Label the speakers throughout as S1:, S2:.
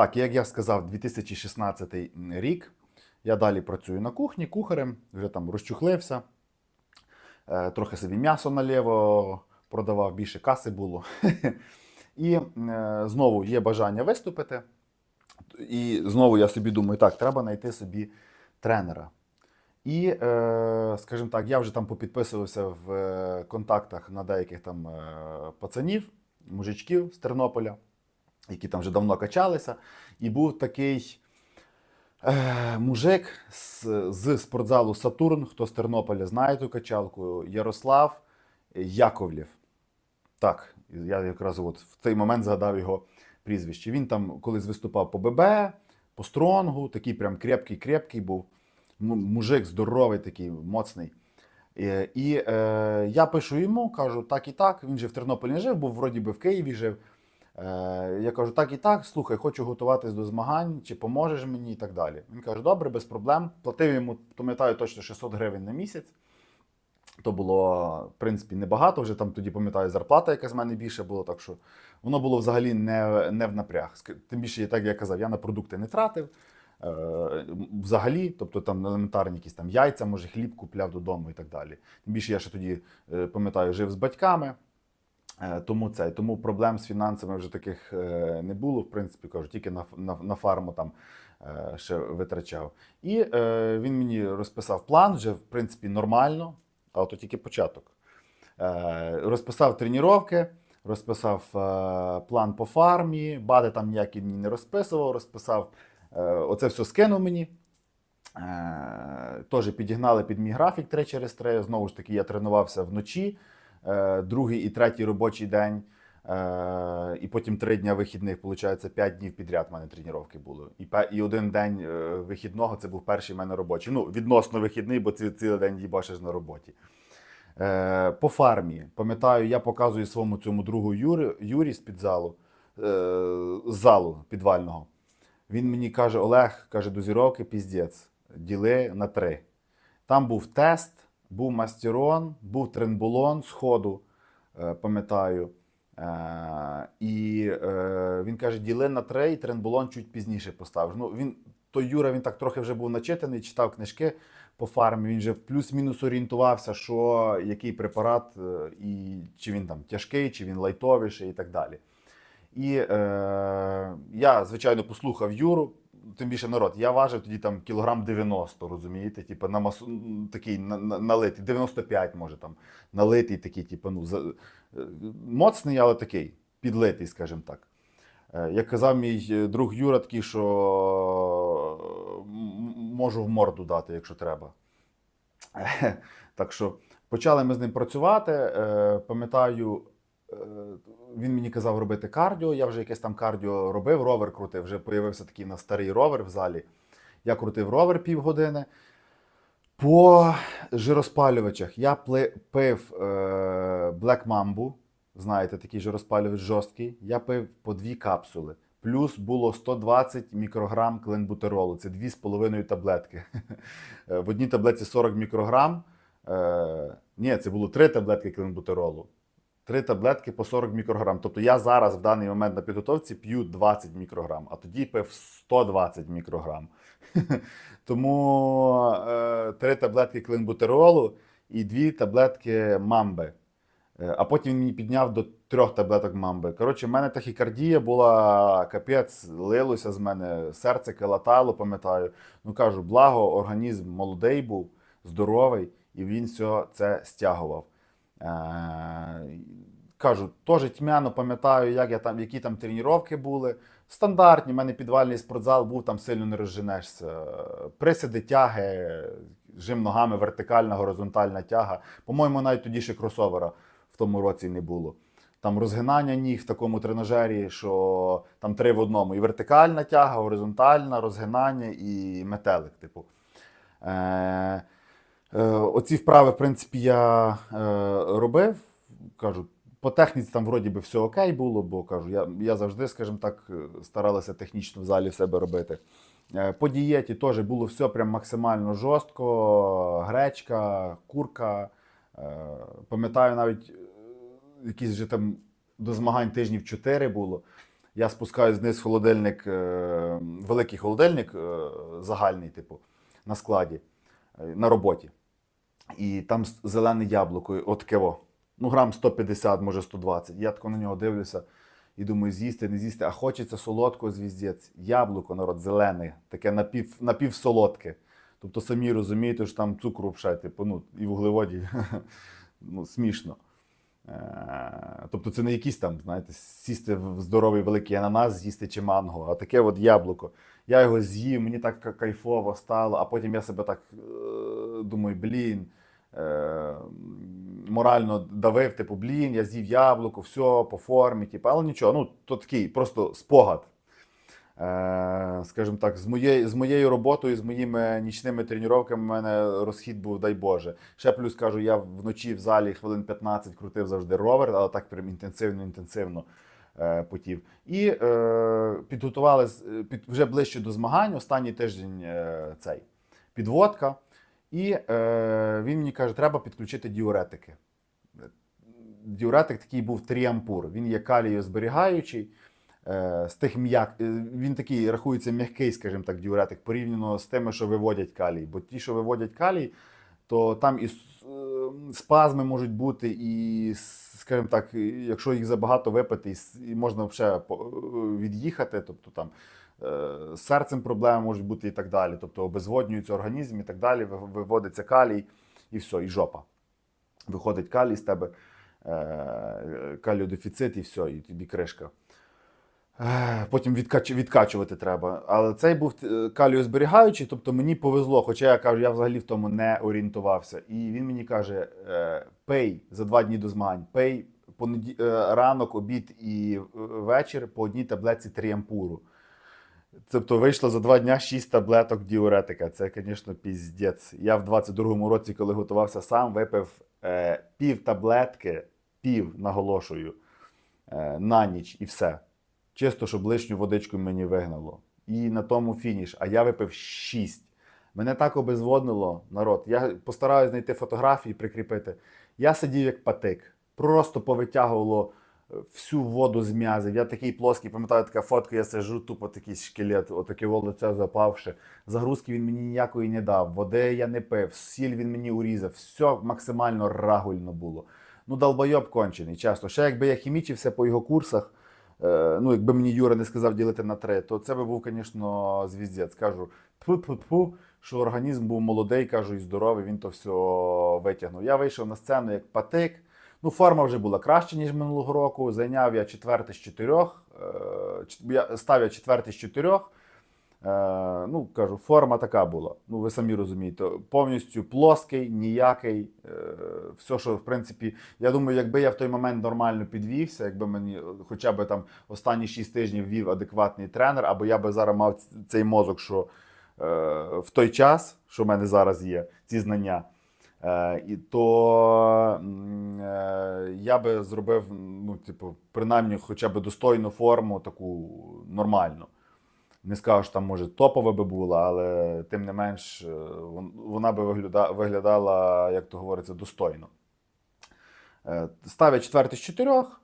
S1: Так, як я сказав, 2016 рік. Я далі працюю на кухні кухарем, вже там розчухлився. Е, Трохи собі м'ясо наліво продавав, більше каси було. І е, знову є бажання виступити. І знову я собі думаю, так, треба знайти собі тренера. І, е, скажімо так, я вже там попідписувався в контактах на деяких там пацанів, мужичків з Тернополя, які там вже давно качалися. І був такий е, мужик з, з спортзалу Сатурн, хто з Тернополя знає ту качалку, Ярослав Яковлєв. Так, я якраз от в цей момент згадав його прізвище. Він там колись виступав по ББ, по стронгу, такий прям крепкий-крепкий був. Мужик здоровий, такий, моцний. І, і е, я пишу йому, кажу, так і так. Він же в Тернополі не жив, був вроді би в Києві жив. Е, я кажу, так і так, слухай, хочу готуватись до змагань, чи поможеш мені і так далі. Він каже, добре, без проблем. Платив йому, пам'ятаю, точно 600 гривень на місяць. То було, в принципі, небагато. Вже там тоді пам'ятаю, зарплата якась в мене більше було, так що воно було взагалі не, не в напряг. Тим більше, так я казав, я на продукти не тратив. Е, взагалі, тобто там елементарні якісь там яйця, може, хліб купляв додому і так далі. Тим більше я ще тоді е, пам'ятаю, жив з батьками. Е, Тому це тому проблем з фінансами вже таких е, не було. В принципі, кажу, тільки на, на, на фарму там е, ще витрачав. І е, він мені розписав план, вже в принципі нормально, але то тільки початок. Е, розписав тренування, розписав е, план по фармі, бади там ніякі мені не розписував, розписав. Е, оце все скинув мені. Е, Теж підігнали під мій графік 3 через 3. Знову ж таки, я тренувався вночі, другий і третій робочий день. Е, і потім три дні вихідних, виходить, 5 днів підряд в мене тренування були. І, один день е, вихідного це був перший в мене робочий. Ну, відносно вихідний, бо ці, цілий день їбашиш на роботі. Е, по фармі, пам'ятаю, я показую своєму цьому другу Юрі, Юрі з-під залу, е, з залу підвального. Він мені каже: Олег, каже, дозіровки піздець, діли на три. Там був тест, був мастерон, був тренбулон з ходу, е, пам'ятаю. Е, і е, він каже: діли на три, і тренбулон чуть пізніше поставиш. Ну, він, той Юра він так трохи вже був начитаний, читав книжки по фармі. Він вже плюс-мінус орієнтувався, що який препарат, і чи він там тяжкий, чи він лайтовіший і так далі. І е, я, звичайно, послухав Юру, тим більше народ. Я важив тоді там кілограм 90, розумієте? Типу, на масу, такий на, на, налитий, 95, може там, налитий такий, типу, ну, за, е, моцний, але такий, підлитий, скажімо так. Е, Як казав мій е, друг Юра, такий, що можу в морду дати, якщо треба. Так що почали ми з ним працювати. Пам'ятаю, він мені казав робити кардіо. Я вже якесь там кардіо робив, ровер крутив. Вже появився такий на старий ровер в залі. Я крутив ровер півгодини. По жироспалювачах я пив е, Black Mamba, знаєте, такий жироспалювач жорсткий. Я пив по дві капсули. Плюс було 120 мікрограм кленбутеролу. Це 2,5 таблетки. Е, В одній таблетці 40 мікрограм. Е, ні, це було 3 таблетки кленбутеролу. 3 таблетки по 40 мікрограм. Тобто я зараз в даний момент на підготовці п'ю 20 мікрограм, а тоді пив 120 мікрограм. Тому е, 3 таблетки кленбутеролу і 2 таблетки мамби. Е, А потім він мені підняв до трьох таблеток мамби. Коротше, в мене тахікардія була капець, лилося з мене, серце калатало, пам'ятаю. Ну кажу, благо, організм молодий був, здоровий, і він все це стягував. Е, Кажу, теж тьмяно пам'ятаю, як я там, які там тренування були. Стандартні, в мене підвальний спортзал був, там сильно не розженешся. Присіди, тяги, жим ногами, вертикальна, горизонтальна тяга. По-моєму, навіть тоді ще кросовера в тому році не було. Там розгинання ніг в такому тренажері, що там три в одному. І вертикальна тяга, горизонтальна, розгинання і метелик. Типу. Е, оці вправи, в принципі, я е, робив. Кажу, по техніці там вроді би все окей було, бо кажу, я, я завжди, скажімо так, е, старалася технічно в залі себе робити. Е, По дієті теж було все прям максимально жорстко. Гречка, курка. Е, Пам'ятаю, навіть е, якісь вже там до змагань тижнів 4 було. Я спускаюсь вниз холодильник, е, великий холодильник е, загальний, типу, на складі, е, на роботі. І там зелене яблуко, от кево. Ну, грам 150, може 120. Я тако на нього дивлюся і думаю, з'їсти, не з'їсти. А хочеться солодкого звіздець. Яблуко, народ, зелене, таке напів, напівсолодке. Тобто самі розумієте, що там цукру вже, типу, ну, і вуглеводів. ну, смішно. Е, Тобто це не якісь там, знаєте, сісти в здоровий великий ананас, з'їсти чи манго, а таке от яблуко. Я його з'їв, мені так кайфово стало, а потім я себе так е, думаю, блін. Е, Морально давив, типу, блін, я з'їв яблуко, все по формі, типу, але нічого, ну то такий просто спогад. Е, скажімо так, з моєю, з моєю роботою, з моїми нічними тренуваннями, в мене розхід був, дай Боже. Ще плюс кажу, я вночі в залі хвилин 15 крутив завжди ровер, але так прям інтенсивно, інтенсивно е, потів. І е, підготували під, вже ближче до змагань, останній тиждень е, цей підводка. І е, він мені каже, треба підключити діуретики. Діуретик такий був тріампур. Він є калієзберігаючий. Е, з тих м'як... е, Він такий рахується м'який, скажімо так, діуретик, порівняно з тими, що виводять калій. Бо ті, що виводять калій, то там і е, спазми можуть бути, і, скажімо так, якщо їх забагато випити, і можна взагалі від'їхати, тобто там е, з серцем проблеми можуть бути і так далі. Тобто обезводнюється організм і так далі, виводиться калій, і все, і жопа. Виходить калій з тебе, е, каліодефіцит, і все, і тобі кришка. Потім відкач... відкачувати треба. Але цей був е, каліозберігаючий, тобто мені повезло, хоча я кажу, я взагалі в тому не орієнтувався. І він мені каже: е, пей за два дні до змагань, пей понеді... е, ранок, обід і е, вечір по одній таблетці тріампуру. Тобто вийшло за два дня 6 таблеток діуретика. Це, звісно, піздець. Я в 22-му році, коли готувався сам, випив е, пів таблетки, пів, наголошую, е, на ніч і все. Чисто, щоб лишню водичку мені вигнало. І на тому фініш. А я випив 6. Мене так обезводнило, народ. Я постараюсь знайти фотографії, прикріпити. Я сидів як патик, просто повитягувало всю воду з м'язів. Я такий плоский, пам'ятаю, така фотка, я сижу, тупо такий шкелет, отаке лице запавши. Загрузки він мені ніякої не дав, води я не пив, сіль він мені урізав, все максимально рагульно було. Ну, долбойоб кончений, часто. Ще якби я хімічився по його курсах, е, ну, якби мені Юра не сказав ділити на три, то це би був, звісно, звіздець. Кажу, тьфу-тьфу-тьфу, що організм був молодий, кажу, і здоровий, він то все витягнув. Я вийшов на сцену як патик. Ну, форма вже була краще, ніж минулого року. Зайняв я четвертий з чотирьох. е, Я став я четвертий з чотирьох. Е, ну, кажу, форма така була. Ну, ви самі розумієте, повністю плоский, ніякий. Е, все, що в принципі, я думаю, якби я в той момент нормально підвівся, якби мені хоча б там останні 6 тижнів вів адекватний тренер, або я би зараз мав цей мозок, що в той час, що в мене зараз є, ці знання. Е, і то е, я би зробив, ну, типу, принаймні, хоча б достойну форму, таку нормальну. Не скажу, що там, може, топова би була, але тим не менш, е, вона би вигляда- виглядала, як то говориться, достойно. Ставить четвертий з чотирьох.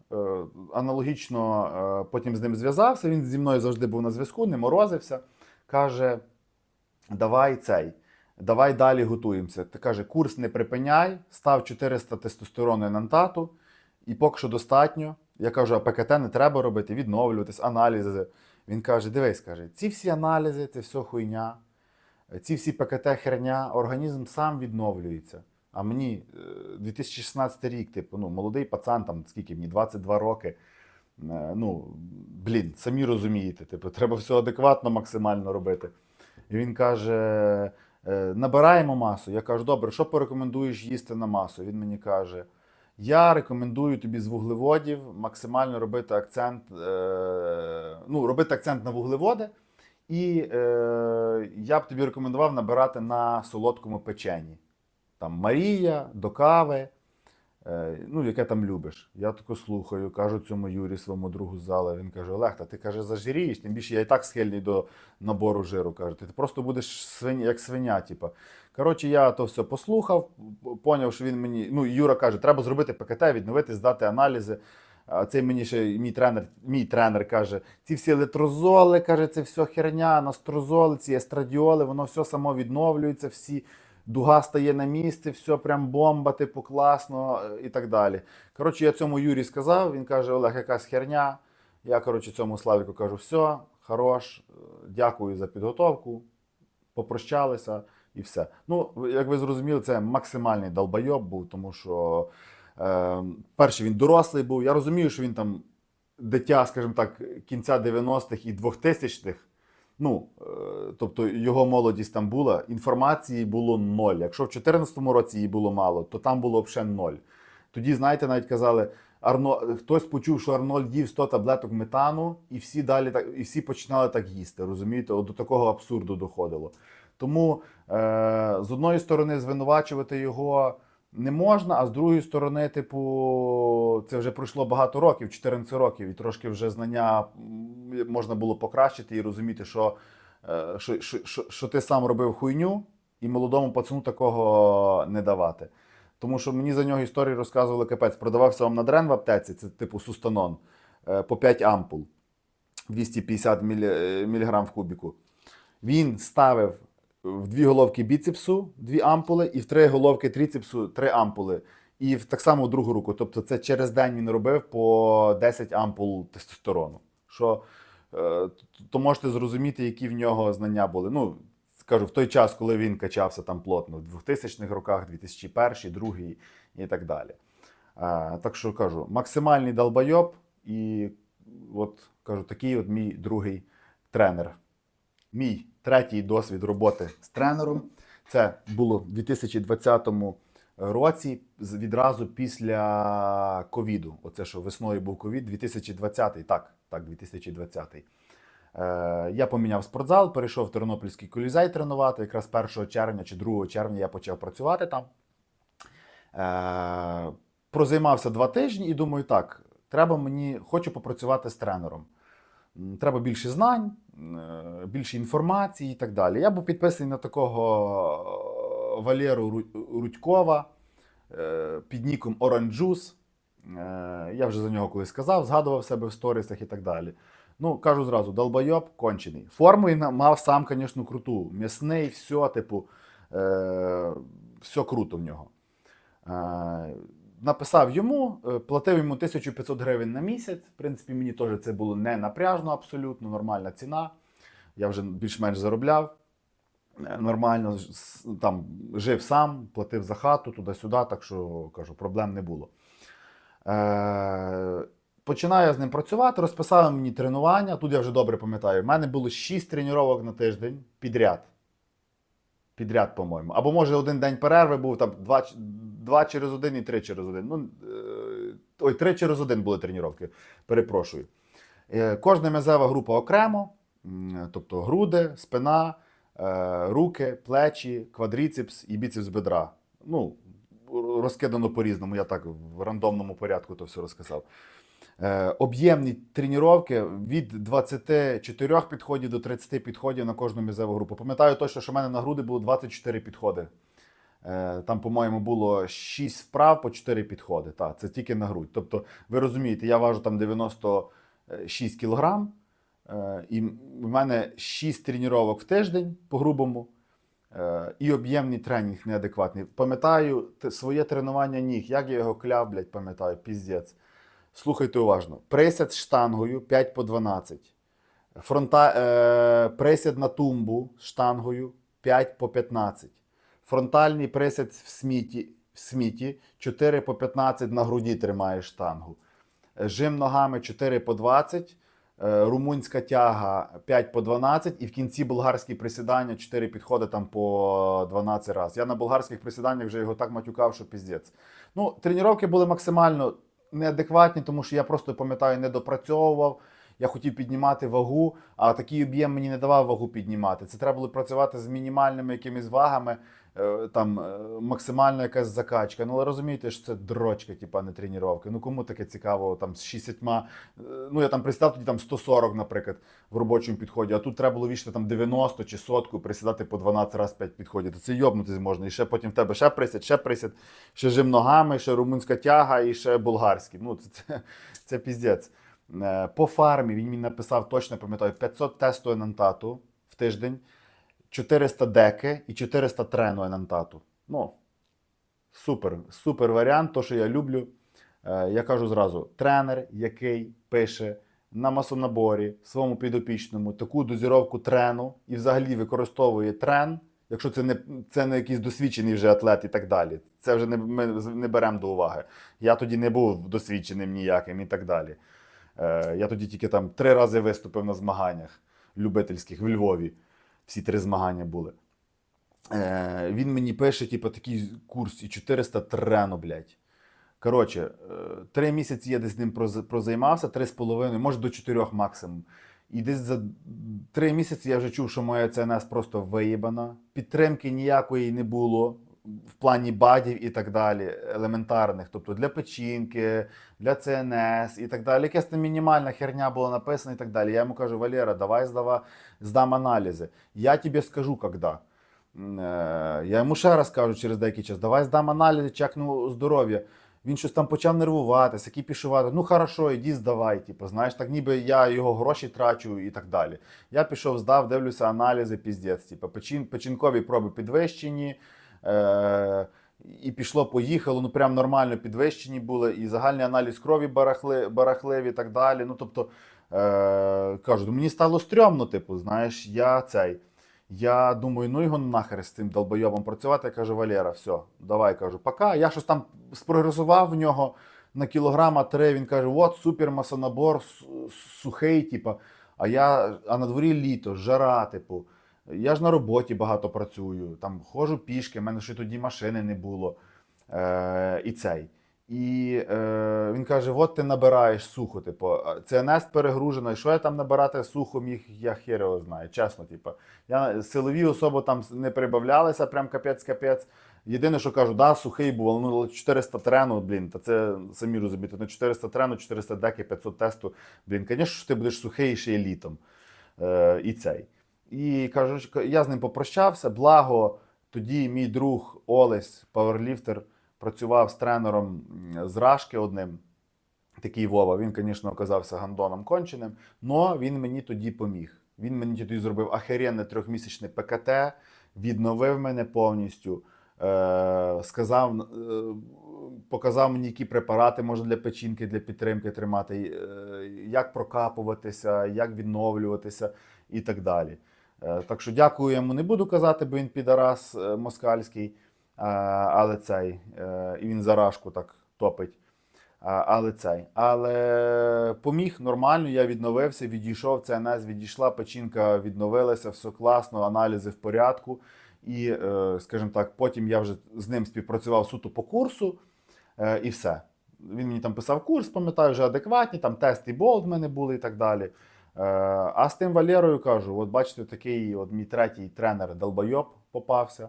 S1: Аналогічно потім з ним зв'язався. Він зі мною завжди був на зв'язку, не морозився. Каже: давай цей, давай далі готуємося. Ти каже, курс не припиняй, став 400 тестостерону і нантату, і поки що достатньо. Я кажу, а ПКТ не треба робити, відновлюватись, аналізи. Він каже: дивись, каже, ці всі аналізи, це все хуйня, ці всі ПКТ херня, організм сам відновлюється. А мені е, 2016 рік, типу, ну, молодий пацан, там скільки мені, 22 роки. Е, Ну, блін, самі розумієте, типу, треба все адекватно максимально робити. І він каже: е, набираємо масу. Я кажу, добре, що порекомендуєш їсти на масу? Він мені каже: я рекомендую тобі з вуглеводів максимально робити акцент, е, ну, робити акцент на вуглеводи. І е, я б тобі рекомендував набирати на солодкому печені. Там Марія, до кави, е, ну, яке там любиш. Я тако слухаю, кажу цьому Юрі, своєму другу з зала. Він каже: Олег, та ти каже, зажирієш, тим більше я і так схильний до набору жиру. Каже, ти просто будеш свиня, як свиня. Типа. Коротше, я то все послухав, поняв, що він мені. Ну, Юра каже, треба зробити ПКТ, відновити, здати аналізи. А цей мені ще мій тренер, мій тренер каже: ці всі електрозоли, каже, це все херня, настрозоли, ці естрадіоли, воно все само відновлюється, всі дуга стає на місце, все прям бомба, типу класно е, і так далі. Коротше, я цьому Юрі сказав, він каже: Олег, якась херня. Я, коротше, цьому Славіку кажу, все, хорош, е, дякую за підготовку, попрощалися і все. Ну, як ви зрозуміли, це максимальний долбойоб був, тому що е, перший він дорослий був. Я розумію, що він там дитя, скажімо так, кінця 90-х і 2000-х. Ну, е, тобто його молодість там була, інформації було ноль. Якщо в 2014 році її було мало, то там було взагалі ноль. Тоді, знаєте, навіть казали, Арно... хтось почув, що Арнольд їв 100 таблеток метану, і всі далі так, і всі починали так їсти. Розумієте? От до такого абсурду доходило. Тому е, з одної сторони звинувачувати його не можна, а з другої сторони, типу, це вже пройшло багато років, 14 років, і трошки вже знання можна було покращити і розуміти, що, е, що, що, що, що ти сам робив хуйню, і молодому пацану такого не давати. Тому що мені за нього історії розказували капець. Продавався вам надрен в аптеці, це типу сустанон, е, по 5 ампул, 250 мілі, е, міліграм в кубіку. Він ставив в дві головки біцепсу дві ампули, і в три головки трицепсу три ампули. І в так само в другу руку. Тобто це через день він робив по 10 ампул тестостерону. Що, е, то можете зрозуміти, які в нього знання були. Ну, скажу, в той час, коли він качався там плотно, в 2000-х роках, 2001, 2002 і так далі. Е, так що кажу, максимальний долбойоб, і от кажу, такий от мій другий тренер. Мій третій досвід роботи з тренером. Це було в 2020 році, відразу після ковіду. Оце що весною був ковід, 2020, так, так, 2020. Е, я поміняв спортзал, перейшов в Тернопільський колізей тренувати. Якраз 1 червня чи 2 червня я почав працювати там. Е, прозаймався два тижні і думаю, так, треба мені, хочу попрацювати з тренером. Треба більше знань, е, більше інформації і так далі. Я був підписаний на такого е, Валеру Рудькова е, під ніком Juice. Е, Я вже за нього колись сказав, згадував себе в сторісах і так далі. Ну, кажу зразу, долбойоб кончений. Форму мав сам, звісно, круту. М'ясний, все, типу, е, все круто в нього. Е, написав йому, платив йому 1500 гривень на місяць. В принципі, мені теж це було не напряжно, абсолютно нормальна ціна. Я вже більш-менш заробляв. Е, Нормально там жив сам, платив за хату туди-сюди, так що кажу, проблем не було. Е, починаю з ним працювати, розписав мені тренування. Тут я вже добре пам'ятаю. У мене було 6 тренувань на тиждень підряд. Підряд, по-моєму. Або може один день перерви був, там два, два через один і три через один. Ну, е, ой, три через один були тренування. Перепрошую. Е, Кожна м'язева група окремо, тобто груди, спина, е, руки, плечі, квадріцепс і біцепс бедра. Ну, розкидано по-різному, я так в рандомному порядку то все розказав. Е, об'ємні тренування від 24 підходів до 30 підходів на кожну м'язеву групу. Пам'ятаю точно, що в мене на груди було 24 підходи. Е, Там, по-моєму, було 6 вправ по 4 підходи. Та, це тільки на грудь. Тобто, ви розумієте, я важу там 96 кілограм, е, і в мене 6 тренувань в тиждень по-грубому. Е, І об'ємний тренінг неадекватний. Пам'ятаю своє тренування ніг, як я його кляв, блядь, пам'ятаю, піздець. Слухайте уважно. Присяд з штангою 5 по 12. Фронта, е, присяд на тумбу з штангою 5 по 15. Фронтальний присяд в сміті, в сміті 4 по 15 на груді тримає штангу. Е, Жим ногами 4 по 20. Е, Румунська тяга 5 по 12, і в кінці болгарські присідання 4 підходи там по 12 разів. Я на болгарських присіданнях вже його так матюкав, що піздець. Ну, тренування були максимально неадекватні, тому що я просто пам'ятаю, не допрацьовував. Я хотів піднімати вагу, а такий об'єм мені не давав вагу піднімати. Це треба було працювати з мінімальними якимись вагами. Е, там е, максимальна якась закачка. Ну, але розумієте, що це дрочка, типа не тренування. Ну кому таке цікаво, там з 60, е, ну я там пристав тоді там 140, наприклад, в робочому підході, а тут треба було вішати там 90 чи сотку, присідати по 12 раз 5 підходів. Це йобнутись можна. І ще потім в тебе ще присід, ще присід, ще жим ногами, ще румунська тяга і ще болгарський. Ну, це, це, це піздець. По фармі він мені написав, точно пам'ятаю, 500 тесту енантату в тиждень, 400 деки і 400 трену енантату. Ну, супер, супер варіант, то, що я люблю. Е, Я кажу зразу: тренер, який пише на масонаборі своєму підопічному таку дозіровку трену і взагалі використовує трен, якщо це не, це не якийсь досвідчений вже атлет і так далі. Це вже не, ми не беремо до уваги. Я тоді не був досвідченим ніяким і так далі. Е, Я тоді тільки там три рази виступив на змаганнях любительських в Львові. Всі три змагання були. Е, Він мені пише, типу, такий курс і 400 трено, блядь. Коротше, е, три місяці я десь з ним прозаймався, три з половиною, може до чотирьох максимум. І десь за три місяці я вже чув, що моя ЦНС просто виїбана. Підтримки ніякої не було в плані бадів і так далі, елементарних. Тобто для печінки, для ЦНС і так далі. Якась там мінімальна херня була написана і так далі. Я йому кажу, Валера, давай здава, здам аналізи. Я тобі скажу, коли. Е, Я йому ще раз кажу через деякий час, давай здам аналізи, чекну здоров'я. Він щось там почав нервуватися, кіпішувати. Ну хорошо, іди здавай. Типу, знаєш, так ніби я його гроші трачу і так далі. Я пішов, здав, дивлюся аналізи, піздець. Типу, печин, печінкові проби підвищені. Е, і пішло, поїхало, ну прям нормально підвищені були, і загальний аналіз крові барахли, барахливі і так далі. Ну, тобто, е, кажу, «Ну, мені стало стрьомно, типу, знаєш, я цей. Я думаю, ну його нахер з цим долбойобом працювати. Я кажу, Валера, все, давай кажу, пока. Я щось там спрогресував в нього на кілограма три. Він каже: от супер масонабор, сухий, типу. А я, а на дворі літо, жара, типу. Я ж на роботі багато працюю, там ходжу пішки, в мене ще тоді машини не було. Е, і цей. І е, він каже: от ти набираєш сухо, типу, ЦНС перегружено, і що я там набирати сухо міг, я хер знаю, чесно, типу. Я силові особи там не прибавлялися, прям капець-капець. Єдине, що кажу, да, сухий був, ну 400 трену, блін, та це самі розумієте, ну 400 трену, 400 деки, 500 тесту. Блін, звісно, ти будеш сухий ще й літом. Е, і цей. І кажу, я з ним попрощався. Благо, тоді мій друг Олесь, пауерліфтер, працював з тренером з Рашки одним. Такий Вова, він, звісно, оказався гандоном конченим, але він мені тоді поміг. Він мені тоді зробив ахеренне трьохмісячне ПКТ, відновив мене повністю, е, сказав, е, показав мені, які препарати можна для печінки, для підтримки тримати, е, як прокапуватися, як відновлюватися і так далі. Е, так що дякую йому, не буду казати, бо він підарас е, москальський, е, але цей, і він зарашку так топить. Але цей. Але поміг нормально, я відновився, відійшов, ЦНС відійшла, печінка відновилася, все класно, аналізи в порядку. І, скажімо так, потім я вже з ним співпрацював суто по курсу, і все. Він мені там писав курс, пам'ятаю, вже адекватні, там тест і болт в мене були і так далі. Е, А з тим Валерою кажу: от бачите, такий от мій третій тренер Долбойоб попався,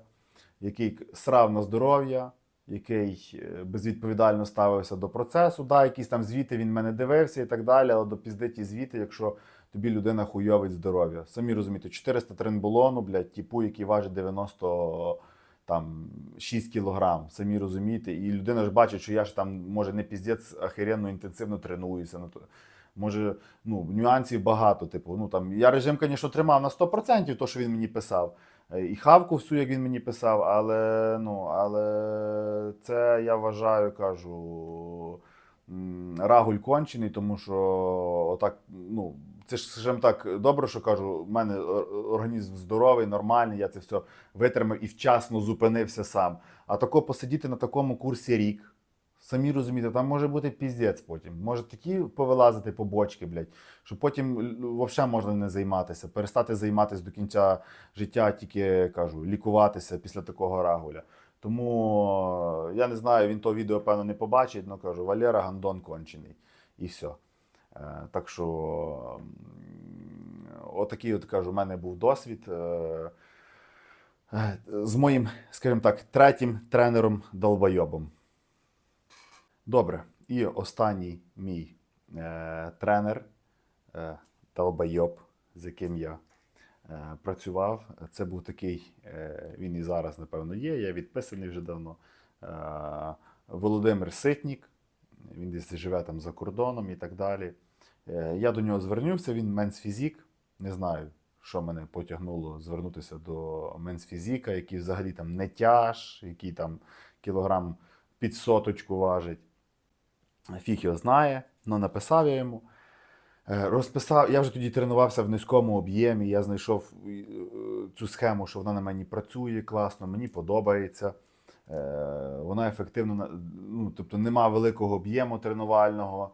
S1: який срав на здоров'я, який е, безвідповідально ставився до процесу. Да, якісь там звіти він мене дивився і так далі, але до піздиті звіти, якщо тобі людина хуйовить здоров'я. Самі розумієте, 400 тренболону, блядь, типу, який важить 90 там 6 кілограм, самі розумієте, і людина ж бачить, що я ж там, може, не піздець охеренно інтенсивно тренуюся. Може, ну, нюансів багато. Типу, ну там я режим, звісно, тримав на 100%, то, що він мені писав. Е, І хавку всю, як він мені писав, але, ну, але це я вважаю, кажу, рагуль кончений, тому що отак, ну, це ж скажімо так, добре, що кажу, в мене організм здоровий, нормальний, я це все витримав і вчасно зупинився сам. А тако посидіти на такому курсі рік. Самі розумієте, там може бути піздець потім. Може такі повилазити побочки, блядь, що потім взагалі можна не займатися, перестати займатися до кінця життя, тільки кажу, лікуватися після такого рагуля. Тому я не знаю, він то відео, певно, не побачить, але кажу, Валера Гандон кончений. І все. Так що, отакий, от кажу, у мене був досвід. Е, е, з моїм, скажімо так, третім тренером долбойобом. Добре. І останній мій е, тренер, е, долбойоб, з яким я е, працював. Це був такий, е, він і зараз, напевно, є, я відписаний вже давно. Е, Володимир Ситнік. Він десь живе там за кордоном і так далі. Е, Я до нього звернувся, він менсфізік. Не знаю, що мене потягнуло звернутися до менсфізіка, який взагалі там не тяж, який там кілограм під соточку важить. Фіг його знає, але написав я йому. Е, Розписав, я вже тоді тренувався в низькому об'ємі. Я знайшов е, цю схему, що вона на мені працює класно, мені подобається. Е, Вона ефективно, ну, тобто нема великого об'єму тренувального.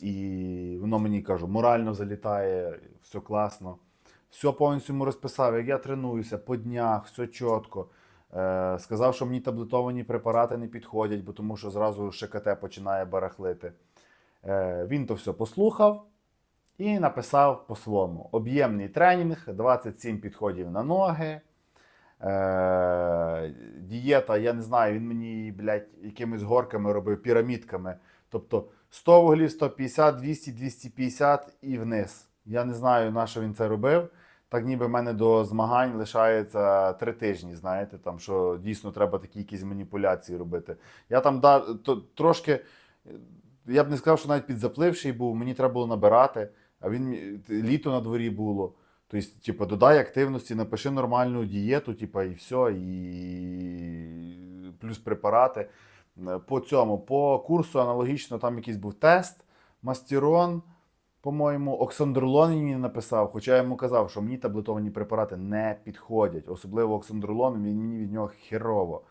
S1: І воно мені кажу, морально залітає, все класно. Все повністю йому розписав, як я тренуюся по днях, все чітко. Е, Сказав, що мені таблетовані препарати не підходять, бо тому що зразу ШКТ починає барахлити. Е, Він то все послухав і написав по-своєму: об'ємний тренінг, 27 підходів на ноги. Е, дієта, я не знаю, він мені, блядь, якимись горками робив, пірамідками. Тобто 100 вуглів, 150, 200, 250 і вниз. Я не знаю, на що він це робив. Так ніби в мене до змагань лишається три тижні, знаєте, там, що дійсно треба такі якісь маніпуляції робити. Я там да, то, трошки, я б не сказав, що навіть підзапливший був, мені треба було набирати, а він літо на дворі було. Тобто, типу, додай активності, напиши нормальну дієту, типу, і все, і плюс препарати. Е, По цьому, по курсу аналогічно, там якийсь був тест, мастерон, по-моєму, оксандрлон він написав, хоча я йому казав, що мені таблетовані препарати не підходять, особливо оксандролон, він мені від нього херово.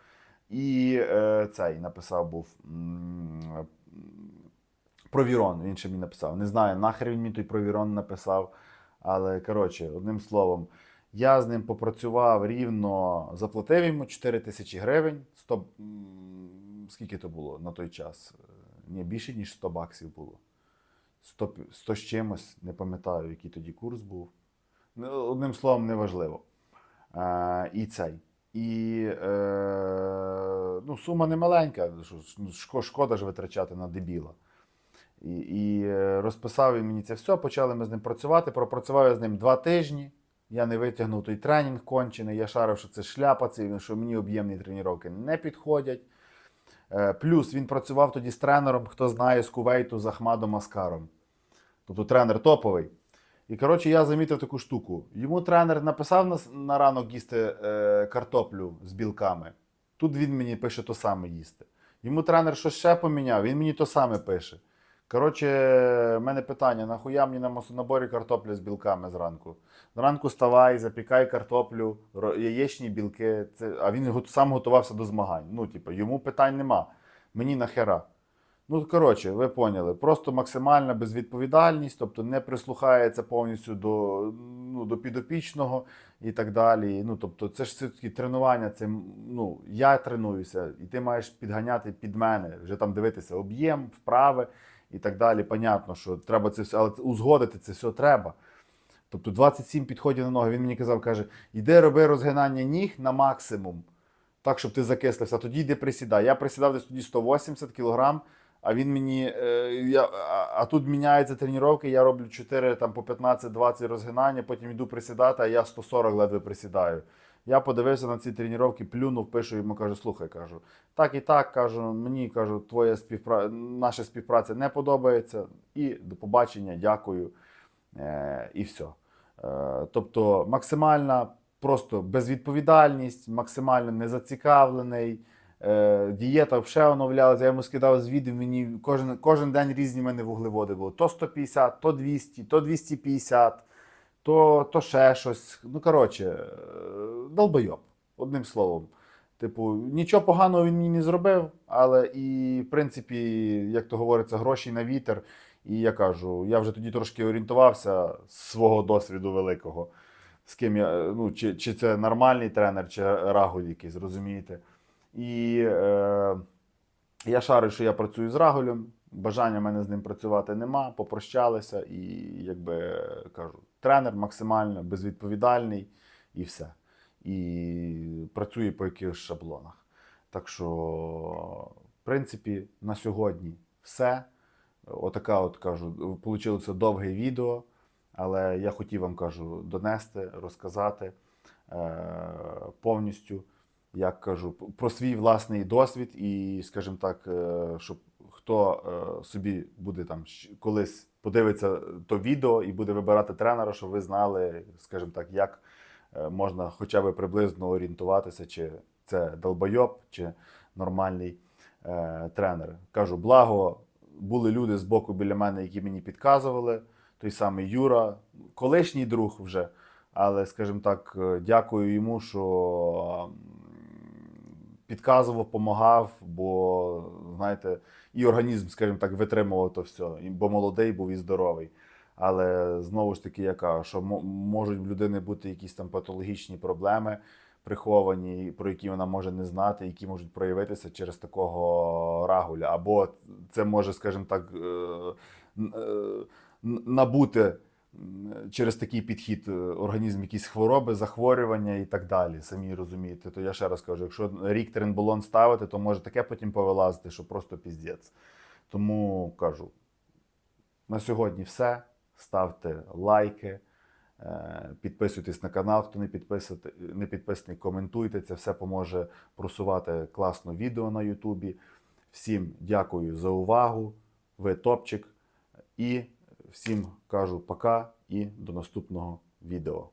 S1: І е, цей написав був Провірон, він ще мені написав. Не знаю, нахер він мені той Провірон написав. Але коротше, одним словом, я з ним попрацював рівно, заплатив йому 4 тисячі гривень. 100, скільки то було на той час? Е, Ні, більше, ніж 100 баксів було. 100, 100 з чимось, не пам'ятаю, який тоді курс був. Одним словом, неважливо. Е, і цей. І е, ну, сума не маленька, ну, шко- шкода ж витрачати на дебіла. І, і е, розписав він мені це все, почали ми з ним працювати. Пропрацював я з ним два тижні. Я не витягнув той тренінг кончений. Я шарив, що це шляпа, це, що мені об'ємні тренування не підходять. Е, Плюс він працював тоді з тренером, хто знає, з Кувейту з Ахмадом Аскаром. Тобто тренер топовий. І коротше, я замітив таку штуку. Йому тренер написав на, на ранок їсти е, картоплю з білками. Тут він мені пише то саме їсти. Йому тренер щось ще поміняв, він мені то саме пише. Коротше, в мене питання: нахуя мені на масонаборі картопля з білками зранку? Зранку ставай, запікай картоплю, яєчні білки. Це... А він сам готувався до змагань. Ну, типу, йому питань нема. Мені нахера. Ну, коротше, ви поняли, просто максимальна безвідповідальність, тобто не прислухається повністю до, ну, до підопічного і так далі. Ну, тобто, це ж все-таки тренування, це ну, я тренуюся, і ти маєш підганяти під мене, вже там дивитися об'єм, вправи і так далі. Понятно, що треба це все, але узгодити це все треба. Тобто 27 підходів на ноги. Він мені казав, каже, йди роби розгинання ніг на максимум, так, щоб ти закислився, тоді йди присідай. Я присідав десь тоді 180 кг, а він мені. Е, я, а, тут міняються тренування, я роблю 4 там, по 15-20 розгинання, потім йду присідати, а я 140 ледве присідаю. Я подивився на ці тренування, плюнув, пишу йому, кажу, слухай, кажу, так і так, кажу, мені кажу, твоя співпра... наша співпраця не подобається. І до побачення, дякую. Е, і все. Е, тобто максимальна просто безвідповідальність, максимально незацікавлений. Е, дієта взагалі оновлялася. Я йому скидав звіти, мені кожен, кожен день різні в мене вуглеводи було. То 150, то 200, то 250, то, то ще щось. Ну, коротше, е, долбойоб, одним словом. Типу, нічого поганого він мені не зробив, але і, в принципі, як то говориться, гроші на вітер. І я кажу, я вже тоді трошки орієнтувався з свого досвіду великого, з ким я, е, ну, чи, чи це нормальний тренер, чи Рагуль якийсь, розумієте. І е, я шарю, що я працюю з Рагулем, бажання в мене з ним працювати нема, попрощалися, і якби кажу, тренер максимально безвідповідальний і все. і працює по якихось шаблонах. Так що, в принципі, на сьогодні все. Отака, от кажу, вийшло довге відео, але я хотів вам кажу донести, розказати е, повністю, як кажу, про свій власний досвід, і, скажімо так, е, щоб хто е, собі буде там колись подивиться то відео і буде вибирати тренера, щоб ви знали, скажімо так, як е, можна хоча б приблизно орієнтуватися, чи це долбойоб, чи нормальний е, тренер. Кажу, благо, були люди з боку біля мене, які мені підказували. Той самий Юра, колишній друг вже. Але, скажімо так, е, дякую йому, що підказував, допомагав, бо, знаєте, і організм, скажімо так, витримував то все, бо молодий був і здоровий. Але знову ж таки, я кажу, що можуть в людини бути якісь там патологічні проблеми приховані, про які вона може не знати, які можуть проявитися через такого рагуля. Або це може, скажімо так, е, е, набути через такий підхід е, організм якісь хвороби, захворювання і так далі. Самі розумієте. То я ще раз кажу, якщо рік тренболон ставити, то може таке потім повилазити, що просто піздець. Тому кажу, на сьогодні все. Ставте лайки, е, підписуйтесь на канал, хто не, підписати, не підписаний, коментуйте. Це все поможе просувати класно відео на Ютубі. Всім дякую за увагу. Ви топчик. І всім кажу пока і до наступного відео.